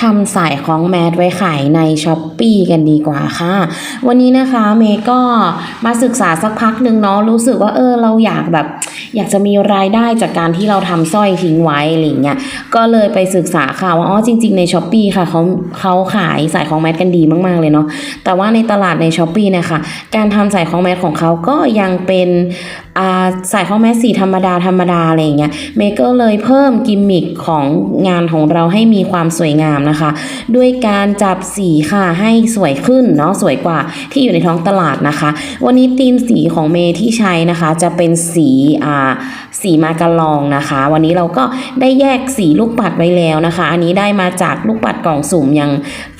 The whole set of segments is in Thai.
ทำสายคล้องแมสไว้ขายในช้อปปีกันดีกว่าค่ะ วันนี้นะคะเมย์ก็มาศึกษาสักพักหนึ่งเนาะรู้สึกว่าเออเราอยากแบบ อยากจะมีรายได้จากการที่เราทำสร้อยทิ้งไว้อะไรเงี้ยก็เลยไปศึกษาค่ะว่าอ๋อจริง ๆ ในช้อปปีค่ะเขาเขาขายสายคล้องแมสกันดีมากๆเลยเนาะแต่ว่าในตลาดในช้อปปีนะคะการทำสายคล้องแมสของเขาก็ยังเป็นสายคล้องแมสสีธรรมดาธรรมดาอะไรอย่างเงี้ยเมย์ก็เลยเพิ่มกิมมิคของงานของเราให้มีความสวยงามนะคะ ด้วยการจับสีค่ะให้สวยขึ้นเนาะสวยกว่าที่อยู่ในท้องตลาดนะคะ วันนี้ธีมสีของเมที่ใช้นะคะ จะเป็นสีอ่าสีมากะลองนะคะ วันนี้เราก็ได้แยกสีลูกปัดไว้แล้วนะคะ อันนี้ได้มาจากลูกปัดกล่องสุ่มยัง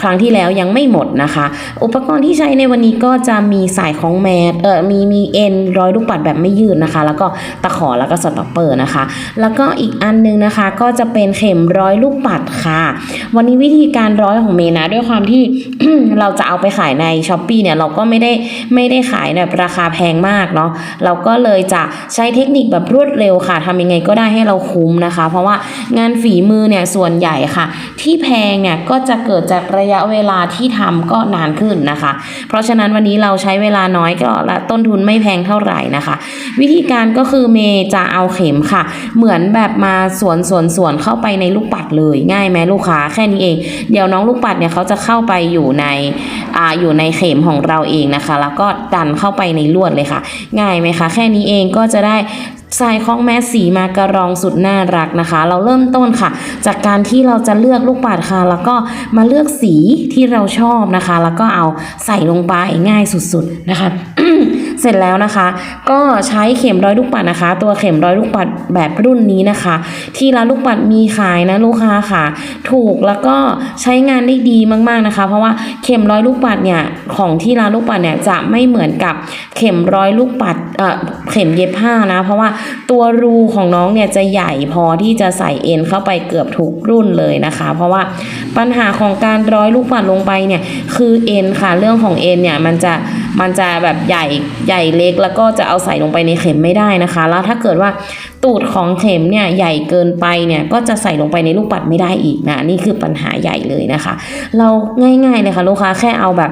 ครั้งที่แล้วยังไม่หมดนะคะ อุปกรณ์ที่ใช้ในวันนี้ก็จะมีสายของแมสเออมีมีเอ็นร้อยลูกปัดแบบไม่ยืดนะคะ แล้วก็ตะขอแล้วก็สต็อปเปอร์นะคะ แล้วก็อีกอันนึงนะคะก็จะเป็นเข็มร้อยลูกปัดค่ะ วันนี้วิธีการร้อยของเมนะด้วยความที่เราจะเอาไปขายในช้อปปีเนี่ยเราก็ไม่ได้ไม่ได้ขายแบบราคาแพงมากเนาะเราก็เลยจะใช้เทคนิคแบบรวดเร็วค่ะทำยังไงก็ได้ให้เราคุ้มนะคะ เพราะว่างานฝีมือเนี่ยส่วนใหญ่ค่ะ ที่แพงเนี่ยก็จะเกิดจากระยะเวลาที่ทำก็นานขึ้นนะคะ เพราะฉะนั้นวันนี้เราใช้เวลาน้อยก็และต้นทุนไม่แพงเท่าไหร่นะคะวิธีการก็คือเมย์จะเอาเข็มค่ะ เหมือนแบบมาสวนสวนสวนเข้าไปในลูกปัดเลยง่ายไหมลูกค้าแค่นี้เอง เดี๋ยวน้องลูกปัดเนี่ยเขาจะเข้าไปอยู่ในอ่าอยู่ในเข็มของเราเองนะคะ แล้วก็ดันเข้าไปในลวดเลยค่ะ ง่ายไหมคะ แค่นี้เองก็จะได้สายคล้องแมสสีมากระรองสุดน่ารักนะคะ เราเริ่มต้นค่ะ จากการที่เราจะเลือกลูกปัดค่ะ แล้วก็มาเลือกสีที่เราชอบนะคะ แล้วก็เอาใส่ลงไปง่ายสุดๆนะคะ เสร็จแล้วนะคะ ก็ใช้เข็มร้อยลูกปัดนะคะ ตัวเข็มร้อยลูกปัดแบบรุ่นนี้นะคะ ที่ร้านลูกปัดมีขายนะลูกค้าค่ะ ถูกแล้วก็ใช้งานได้ดีมากๆนะคะ เพราะว่าเข็มร้อยลูกปัดเนี่ยของที่ร้านลูกปัดเนี่ยจะไม่เหมือนกับเข็มร้อยลูกปัดเอ่อเข็มเย็บผ้านะ เพราะว่าตัวรูของน้องเนี่ยจะใหญ่พอที่จะใส่เอ็นเข้าไปเกือบทุกรุ่นเลยนะคะ เพราะว่าปัญหาของการร้อยลูกปัดลงไปเนี่ยคือเอ็นค่ะเรื่องของเอ็นเนี่ยมันจะ มันจะแบบใหญ่ใหญ่เล็กแล้วก็จะเอาใส่ลงไปในเข็มไม่ได้นะคะ แล้วถ้าเกิดว่า ตูดของเข็มเนี่ยใหญ่เกินไปเนี่ยก็จะใส่ลงไปในลูกปัดไม่ได้อีกนะนี่คือปัญหาใหญ่เลยนะคะ เราง่ายๆเลยค่ะลูกค้าแค่เอาแบบ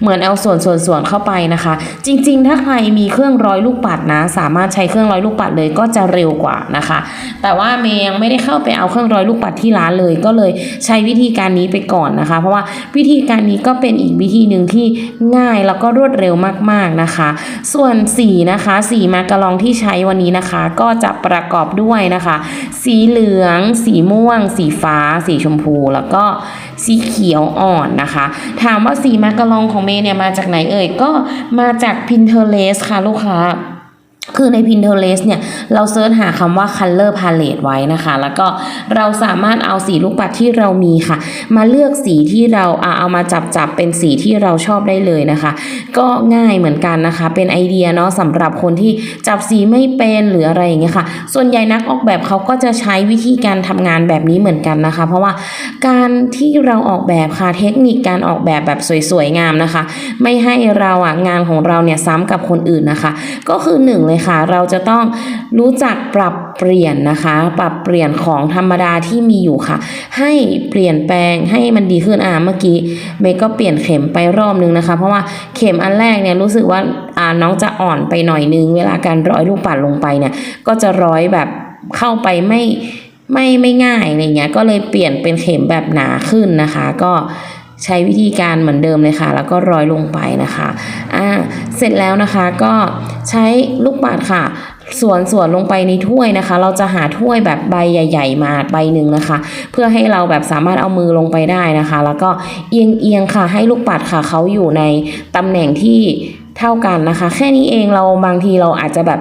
เหมือนเอาส่วนส่วนส่วนเข้าไปนะคะ จริง ๆ ถ้าใครมีเครื่องร้อยลูกปัดนะ สามารถใช้เครื่องร้อยลูกปัดเลยก็จะเร็วกว่านะคะ แต่ว่าเมย์ยังไม่ได้เข้าไปเอาเครื่องร้อยลูกปัดที่ร้านเลย ก็เลยใช้วิธีการนี้ไปก่อนนะคะ เพราะว่าวิธีการนี้ก็เป็นอีกวิธีหนึ่งที่ง่ายแล้วก็รวดเร็วมากๆนะคะ ส่วนสีนะคะสีมากระลองที่ใช้วันนี้นะคะ ก็จะปประกอบด้วยนะคะ สีเหลือง สีม่วง สีฟ้า สีชมพู แล้วก็สีเขียวอ่อนนะคะ ถามว่าสีมากระลองของเมย์เนี่ยมาจากไหนเอ่ย ก็มาจาก Pinterest ค่ะลูกค้า คือใน Pinterest เนี่ย เราเซิร์ชหาคำว่า color palette ไว้นะคะ แล้วก็เราสามารถเอาสีลูกปัดที่เรามีค่ะ มาเลือกสีที่เราเอามาจับจับเป็นสีที่เราชอบได้เลยนะคะ ก็ง่ายเหมือนกันนะคะ เป็นไอเดียเนาะสำหรับคนที่จับสีไม่เป็นหรืออะไรอย่างเงี้ยค่ะ ส่วนใหญ่นักออกแบบเขาก็จะใช้วิธีการทำงานแบบนี้เหมือนกันนะคะ เพราะว่าการที่เราออกแบบค่ะ เทคนิคการออกแบบแบบสวยๆงามนะคะ ไม่ให้เราอะงานของเราเนี่ยซ้ำกับคนอื่นนะคะ ก็คือหนึ่งเลยค่ะ เราจะต้องรู้จักปรับเปลี่ยนนะคะ ปรับเปลี่ยนของธรรมดาที่มีอยู่ค่ะ ให้เปลี่ยนแปลงให้มันดีขึ้นอ่าเมื่อกี้เมย์ก็เปลี่ยนเข็มไปรอบนึงนะคะ เพราะว่าเข็มอันแรกเนี่ยรู้สึกว่าอ่าน้องจะอ่อนไปหน่อยนึง เวลาการร้อยลูกปัดลงไปเนี่ย ก็จะร้อยแบบเข้าไปไม่ไม่ไม่ง่ายอะไรเงี้ย ก็เลยเปลี่ยนเป็นเข็มแบบหนาขึ้นนะคะ ก็ใช้วิธีการเหมือนเดิมเลยค่ะ แล้วก็ร้อยลงไปนะคะ อ่าเสร็จแล้วนะคะก็ใช้ลูกปัดค่ะส่วนส่วนลงไปในถ้วยนะคะ เราจะหาถ้วยแบบใบใหญ่ ๆ มาใบหนึ่งนะคะ เพื่อให้เราแบบสามารถเอามือลงไปได้นะคะ แล้วก็เอียงเอียงๆค่ะให้ลูกปัดค่ะเขาอยู่ในตำแหน่งที่ เท่ากันนะคะ แค่นี้เองเราบางทีเราอาจจะแบบ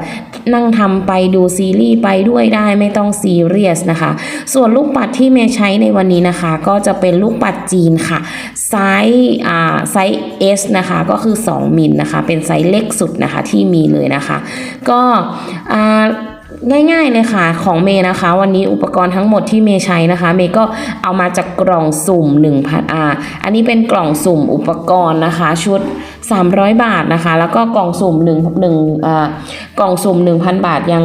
นั่งทำไปดูซีรีส์ไปด้วยได้ไม่ต้องซีเรียสนะคะ ส่วนลูกปัดที่เมย์ใช้ในวันนี้นะคะ ก็จะเป็นลูกปัดจีนค่ะไซส์อ่าไซส์ S นะคะก็คือ 2มิลนะคะ เป็นไซส์เล็กสุดนะคะที่มีเลยนะคะ ก็อ่า ง่ายๆเลยค่ะของเมย์นะคะ วันนี้อุปกรณ์ทั้งหมดที่เมย์ใช้นะคะ เมย์ก็เอามาจากกล่องสุ่ม1,000อาอันนี้เป็นกล่องสุ่มอุปกรณ์นะคะ ชุด 300 บาทนะคะ แล้วก็กล่องสุ่ม1 1อ่ากล่องสุ่ม 1,000 บาทยัง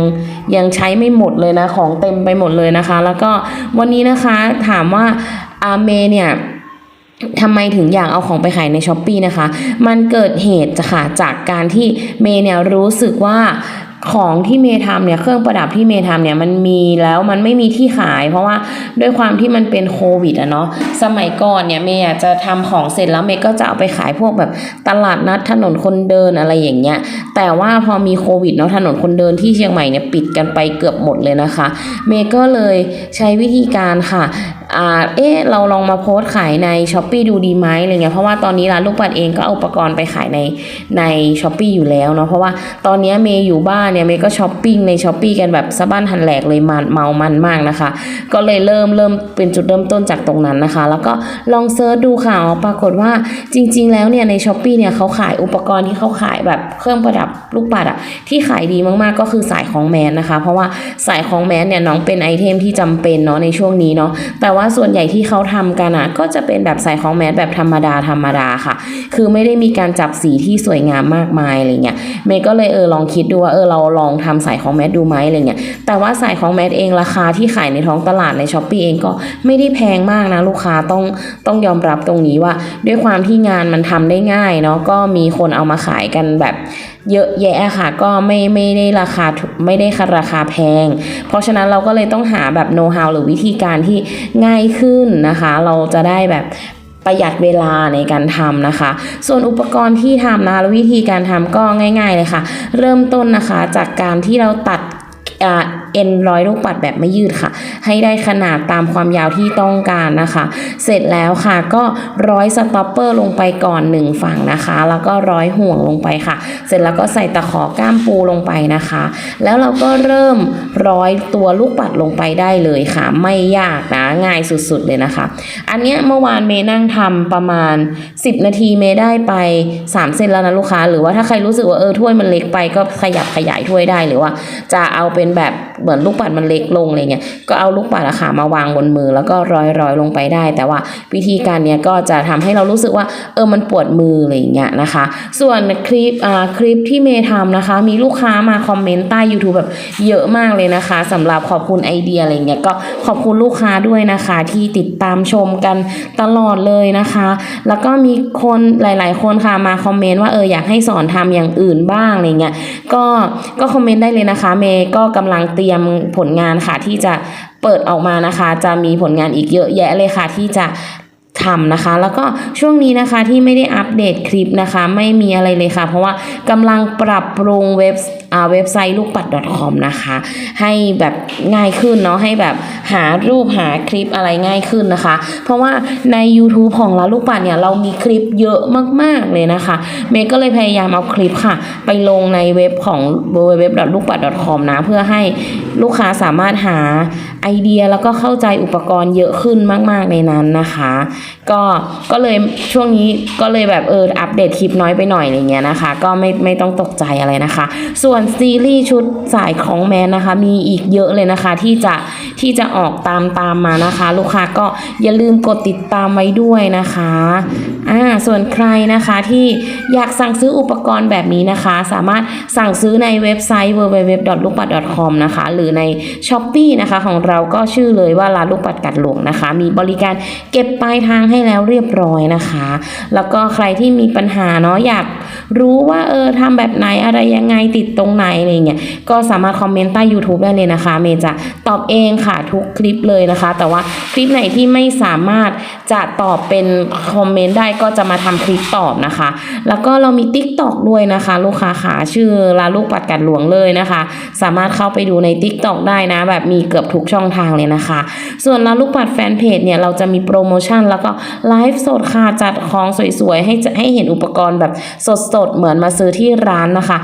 ยังใช้ไม่หมดเลยนะของเต็มไปหมดเลยนะคะ แล้วก็วันนี้นะคะถามว่าอาเมย์เนี่ยทำไมถึงอยากเอาของไปขายในช้อปปีนะคะ มันเกิดเหตุจะค่ะจากการที่เมย์เนี่ยรู้สึกว่า ของที่เมย์ทำเนี่ยเครื่องประดับที่เมย์ทำเนี่ยมันมีแล้วมันไม่มีที่ขาย เพราะว่าด้วยความที่มันเป็นโควิดอะเนาะสมัยก่อนเนี่ยเมย์จะทำของเสร็จแล้วเมย์ก็จะเอาไปขายพวกแบบตลาดนัดถนนคนเดินอะไรอย่างเงี้ยแต่ว่าพอมีโควิดเนาะถนนคนเดินที่เชียงใหม่เนี่ยปิดกันไปเกือบหมดเลยนะคะ เมย์ก็เลยใช้วิธีการค่ะ อ่าเอ๊ะเราลองมาโพสต์ขายในช้อปปีดูดีไหมอะไรเงี้ยเพราะว่าตอนนี้ร้านลูกปัดเองก็เอาอุปกรณ์ไปขายในในช้อปปีอยู่แล้วเนาะเพราะว่าตอนนี้เมย์อยู่บ้านเนี่ยเมย์ก็ช้อปปิ้งในช้อปปีกันแบบสะบั้นหันแหลกเลยมันเมามันมากนะคะ ก็เลยเริ่มเริ่มเป็นจุดเริ่มต้นจากตรงนั้นนะคะ แล้วก็ลองเซิร์ชดูข่าวปรากฏว่าจริง ๆ แล้วเนี่ยในช้อปปีเนี่ยเขาขายอุปกรณ์ที่เขาขายแบบเครื่องประดับลูกปัดอะที่ขายดีมากๆก็คือสายของแมสนะคะ เพราะว่าสายของแมสเนี่ยน้องเป็นไอเทมที่จำเป็นเนาะในช่วงนี้เนาะแต่ว่าาส่วนใหญ่ที่เขาทำกันอะก็จะเป็นแบบใส่ของแมสแบบธรรมดาธรรมดาค่ะ คือไม่ได้มีการจับสีที่สวยงามมากมายอะไรเงี้ยเมย์ก็เลยเออลองคิดดูว่าเออเราลองทำใส่ของแมสดูไหมอะไรเงี้ยแต่ว่าใส่ของแมสเองราคาที่ขายในท้องตลาดในช้อปปีเองก็ไม่ได้แพงมากนะลูกค้าต้องต้องยอมรับตรงนี้ว่า ด้วยความที่งานมันทำได้ง่ายเนาะก็มีคนเอามาขายกันแบบเยอะแยะค่ะก็ไม่ไม่ได้ราคาไม่ได้ราคาแพง เพราะฉะนั้นเราก็เลยต้องหาแบบโน้ต h าวหรือวิธีการที่ง่ายายขึ้นนะคะ เราจะได้แบบประหยัดเวลาในการทำนะคะ ส่วนอุปกรณ์ที่ทำนะและวิธีการทำก็ง่าย ๆเลยค่ะ เริ่มต้นนะคะจากการที่เราตัด เอ็นร้อยลูกปัดแบบไม่ยืดค่ะ ให้ได้ขนาดตามความยาวที่ต้องการนะคะ เสร็จแล้วค่ะก็ร้อยสต็อปเปอร์ลงไปก่อนหนึ่งฝั่งนะคะ แล้วก็ร้อยห่วงลงไปค่ะ เสร็จแล้วก็ใส่ตะขอก้ามปูลงไปนะคะ แล้วเราก็เริ่มร้อยตัวลูกปัดลงไปได้เลยค่ะ ไม่ยากนะง่ายสุดๆเลยนะคะ อันเนี้ยเมื่อวานเมย์นั่งทำประมาณ 10 นาทีเมย์ได้ไป 3เส้นแล้วนะลูกค้า หรือว่าถ้าใครรู้สึกว่าเออถ้วยมันเล็กไปก็ขยับขยายถ้วยได้หรือว่า จะเอาเป็นแบบเหมือนลูกปัดมันเล็กลงอะไรเงี้ยก็เอาลูกปัดอะค่ะมาวางบนมือแล้วก็ร้อยร้อยลงไปได้ แต่ว่าวิธีการเนี้ยก็จะทำให้เรารู้สึกว่าเออมันปวดมืออะไรเงี้ยนะคะ ส่วนคลิปอ่าคลิปที่เมย์ทำนะคะ มีลูกค้ามาคอมเมนต์ใต้ YouTube แบบเยอะมากเลยนะคะสำหรับขอบคุณไอเดียอะไรเงี้ยก็ขอบคุณลูกค้าด้วยนะคะ ที่ติดตามชมกันตลอดเลยนะคะ แล้วก็มีคนหลาย ๆ คนค่ะมาคอมเมนต์ว่าเอออยากให้สอนทำอย่างอื่นบ้างอะไรเงี้ยก็ก็คอมเมนต์ได้เลยนะคะ เมย์ก็กำลังเตรียมผลงานค่ะที่จะเปิดออกมานะคะ จะมีผลงานอีกเยอะแยะเลยค่ะ ที่จะทำนะคะ แล้วก็ช่วงนี้นะคะที่ไม่ได้อัปเดตคลิปนะคะ ไม่มีอะไรเลยค่ะ เพราะว่ากำลังปรับปรุงเว็บ เว็บไซต์ลูกปัด .com นะคะ ให้แบบง่ายขึ้นเนาะให้แบบหารูปหาคลิปอะไรง่ายขึ้นนะคะ เพราะว่าใน YouTube ของเราลูกปัดเนี่ยเรามีคลิปเยอะมาก ๆ เลยนะคะเมย์ก็เลยพยายามเอาคลิปค่ะ ไปลงในเว็บของ www ลูกปัด .com นะ เพื่อให้ลูกค้าสามารถหาไอเดียแล้วก็เข้าใจอุปกรณ์เยอะขึ้นมาก ๆ ในนั้นนะคะ ก็ก็เลยช่วงนี้ก็เลยแบบเอออัปเดตคลิปน้อยไปหน่อยอะไรเงี้ยนะคะ ก็ไม่ไม่ต้องตกใจอะไรนะคะ ส่วนซีรีส์ชุดสายของแมนนะคะ มีอีกเยอะเลยนะคะ ที่จะที่จะออกตามตามมานะคะ ลูกค้าก็อย่าลืมกดติดตามไว้ด้วยนะคะอ่าส่วนใครนะคะที่อยากสั่งซื้ออุปกรณ์แบบนี้นะคะ สามารถสั่งซื้อในเว็บไซต์ www.lukpad.com นะคะ หรือใน s h อ p e e นะคะ ของเราก็ชื่อเลยว่าร้านลูกปัดกัดหลวงนะคะ มีบริการเก็บปลายทางให้แล้วเรียบร้อยนะคะ แล้วก็ใครที่มีปัญหาเนาะอยาก รู้ว่าเออทำแบบไหนอะไรยังไงติดตรงไหนอะไรเงี้ยก็สามารถคอมเมนต์ใต้ YouTube ได้เลยนะคะ เมย์จะตอบเองค่ะทุกคลิปเลยนะคะ แต่ว่าคลิปไหนที่ไม่สามารถจะตอบเป็นคอมเมนต์ได้ก็จะมาทำคลิปตอบนะคะ แล้วก็เรามี Tik t o อกด้วยนะคะ ลูกค้าขาชื่อลาลูกปัดกัดหลวงเลยนะคะ สามารถเข้าไปดูใน Tik t o อกได้นะ แบบมีเกือบทุกช่องทางเลยนะคะ ส่วนลาลูกปัดแฟนเพจเนี่ยเราจะมีโปรโมชั่นแล้วก็ไลฟ์สดค่ะจัดของสวยๆให้จะให้เห็นอุปกรณ์แบบสดๆดเหมือนมาซื้อที่ร้านนะคะ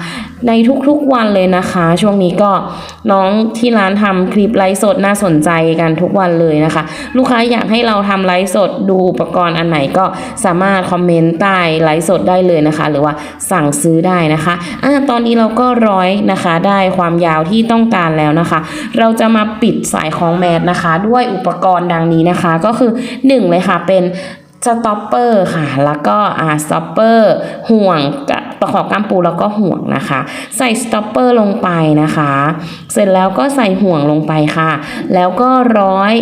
ในทุกๆวันเลยนะคะ ช่วงนี้ก็น้องที่ร้านทำคลิปไลฟ์สดน่าสนใจกันทุกวันเลยนะคะ ลูกค้าอยากให้เราทำไลฟ์สดดูอุปกรณ์อันไหนก็สามารถคอมเมนต์ใต้ไลฟ์สดได้เลยนะคะ หรือว่าสั่งซื้อได้นะคะอ่าตอนนี้เราก็ร้อยนะคะ ได้ความยาวที่ต้องการแล้วนะคะ เราจะมาปิดสายของแมสนะคะ ด้วยอุปกรณ์ดังนี้นะคะ ก็คือหนึ่งเลยค่ะเป็น สต็อปเปอร์ค่ะ แล้วก็อ่าสต็อปเปอร์ห่วงกับตะขอก้ามปูแล้วก็ห่วงนะคะ ใส่สต็อปเปอร์ลงไปนะคะ เสร็จแล้วก็ใส่ห่วงลงไปค่ะ แล้วก็ร้อย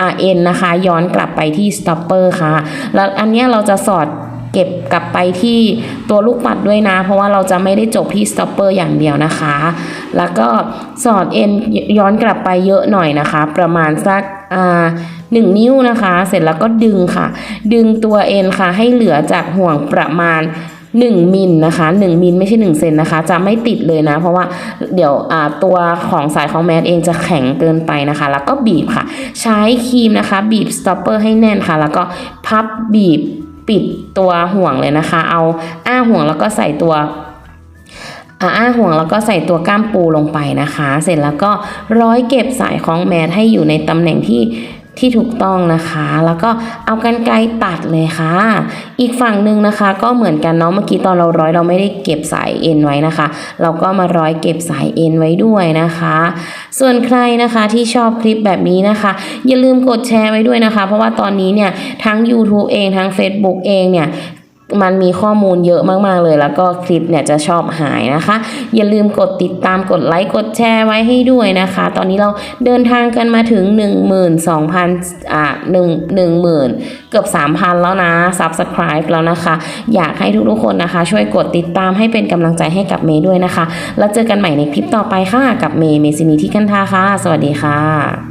อ่าเอ็นนะคะ ย้อนกลับไปที่สต็อปเปอร์ค่ะ แล้วอันนี้เราจะสอด เก็บกลับไปที่ตัวลูกปัดด้วยนะ เพราะว่าเราจะไม่ได้จบที่ stopper อร์อย่างเดียวนะคะ แล้วก็สอดเอ็นย้อนกลับไปเยอะหน่อยนะคะ ประมาณสักอ่าหนึ่งนิ้วนะคะ เสร็จแล้วก็ดึงค่ะ ดึงตัวเอ็นค่ะ ให้เหลือจากห่วงประมาณ1มิลนะคะ1มิลไม่ใช่1เซนนะคะ จะไม่ติดเลยนะ เพราะว่าเดี๋ยวอ่าตัวของสายของแมสเองจะแข็งเกินไปนะคะ แล้วก็บีบค่ะ ใช้ครีมนะคะ บีบสต็อปเปอร์ให้แน่นค่ะ แล้วก็พับบีบ ปิดตัวห่วงเลยนะคะ เอาอ้าห่วงแล้วก็ใส่ตัวอ้าห่วงแล้วก็ใส่ตัวก้ามปูลงไปนะคะ เสร็จแล้วก็ร้อยเก็บสายของแมสให้อยู่ในตำแหน่งที่ ที่ถูกต้องนะคะ แล้วก็เอากันไกลตัดเลยค่ะ อีกฝั่งหนึ่งนะคะ ก็เหมือนกันเนาะเมื่อกี้ตอนเราร้อยเราไม่ได้เก็บสายเอ็นไว้นะคะ เราก็มาร้อยเก็บสายเอ็นไว้ด้วยนะคะ ส่วนใครนะคะที่ชอบคลิปแบบนี้นะคะ อย่าลืมกดแชร์ไว้ด้วยนะคะ เพราะว่าตอนนี้เนี่ยทั้ง YouTube เองทั้ง Facebook เองเนี่ย มันมีข้อมูลเยอะมากๆเลย แล้วก็คลิปเนี่ยจะชอบหายนะคะ อย่าลืมกดติดตามกดไลค์กดแชร์ไว้ให้ด้วยนะคะ ตอนนี้เราเดินทางกันมาถึง 12,000อ่า1 10,000 เกือบ 3,000 แล้วนะ Subscribe แล้วนะคะ อยากให้ทุกๆคนนะคะ ช่วยกดติดตามให้เป็นกำลังใจให้กับเมย์ด้วยนะคะ แล้วเจอกันใหม่ในคลิปต่อไปค่ะ กับเมย์เมซินีที่กันทาค่ะ สวัสดีค่ะ